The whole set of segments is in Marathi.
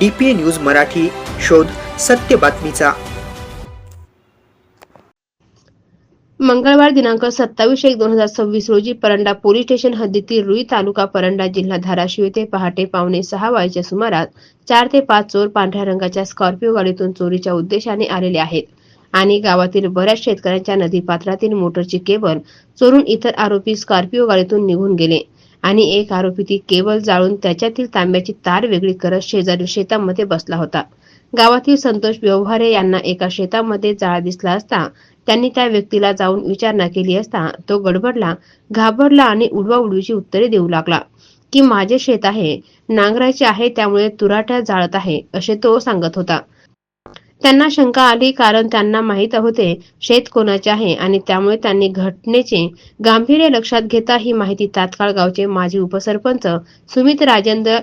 डीपीए न्यूज मराठी शोध सत्य बातमीचा. मंगळवार दिनांक सत्तावीस एक दोन हजार सव्वीस रोजी परंडा पोलीस स्टेशन हद्दीतील रुई तालुका परंडा जिल्हा धाराशिव येथे पहाटे पावणे सहा वाजेच्या सुमारास चार ते पाच चोर पांढऱ्या रंगाच्या स्कॉर्पिओ गाडीतून चोरीच्या उद्देशाने आलेले आहेत आणि गावातील बऱ्याच शेतकऱ्यांच्या नदीपात्रातील मोटरची केबल चोरून इतर आरोपी स्कॉर्पिओ गाडीतून निघून गेले. आणि एक आरोपी ती केबल जाळून त्याच्यातील तांब्याची तार वेगळी करत शेजारी शेतामध्ये बसला होता. गावातील संतोष व्यवहारे यांना एका शेतामध्ये जाळा दिसला असता त्यांनी त्या व्यक्तीला जाऊन विचारणा केली असता तो गडबडला घाबरला आणि उडवा उडवीची उत्तरे देऊ लागला. की माझे शेत आहे नांगरायचे आहे त्यामुळे तुराट्या जाळत आहे असे तो सांगत होता. त्यांना शंका आली कारण त्यांना माहीत होते शेत कोणाचे आहे आणि त्यामुळे त्यांनी घटनेचे गांभीर्य लक्षात घेता ही माहिती तात्काळ गावचे माजी उपसरपंच सुमित राजेंद्र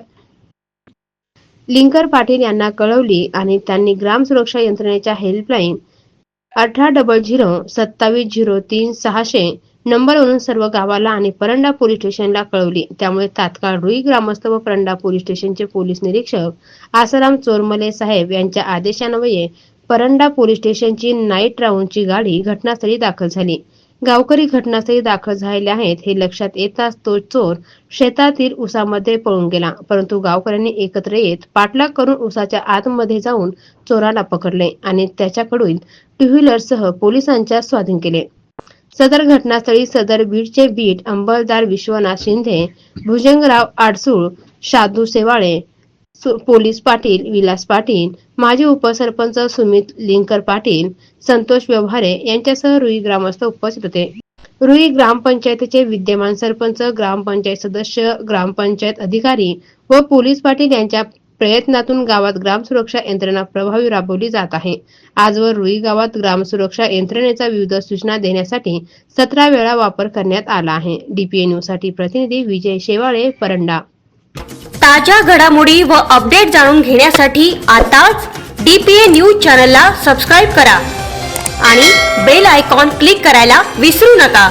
लिंकर पाटील यांना कळवली आणि त्यांनी ग्राम सुरक्षा यंत्रणेच्या हेल्पलाईन अठरा डबल झिरो सत्तावीस झिरो तीन सहाशे नंबरवरून सर्व गावाला आणि परंडा पोलीस स्टेशनला कळवली. त्यामुळे तात्काळ रुई ग्रामस्थ व परंडा पोलीस स्टेशनचे पोलीस निरीक्षक आसाराम चोरमले साहेब यांच्या आदेशान्वये परंडा पोलीस स्टेशनची नाईट राऊंडची गाडी घटनास्थळी दाखल झाली. गावकरी घटनास्थळी दाखल झालेले आहेत हे लक्षात येताच तो चोर शेतातील उसामध्ये पळून गेला. परंतु गावकऱ्यांनी एकत्र येत पाठलाग करून उसाच्या आतमध्ये जाऊन चोराला पकडले आणि त्याच्याकडून टू व्हीलरसह पोलिसांच्या स्वाधीन केले. सदर घटनास्थळी सदर बीडचे बीट अंबलदार विश्वनाथ शिंदे भुजंगराव आडसूळ शादू सेवाळे पोलीस पाटील विलास पाटील माजी उपसरपंच सुमित लिंकर पाटील संतोष व्यवहारे यांच्यासह रुई ग्रामस्थ उपस्थित होते. रुई ग्रामपंचायतीचे विद्यमान सरपंच ग्रामपंचायत सदस्य ग्रामपंचायत अधिकारी व पोलीस पाटील यांच्या प्रयत्नातून गावात ग्रामसुरक्षा यंत्रणा प्रभावी राबवली जात आहे. आजवर रुई गावात ग्रामसुरक्षा यंत्रणेचा विविध सूचना देण्यासाठी सतरा वेळा वापर करण्यात आला आहे. डीपीए न्यूजसाठी प्रतिनिधी विजय शेवाळे परंडा. ताज्या घडामोडी व अपडेट जाणून घेण्यासाठी आताच डीपीए न्यूज चॅनलला सबस्क्राईब करा आणि बेल आयकॉन क्लिक करायला विसरू नका.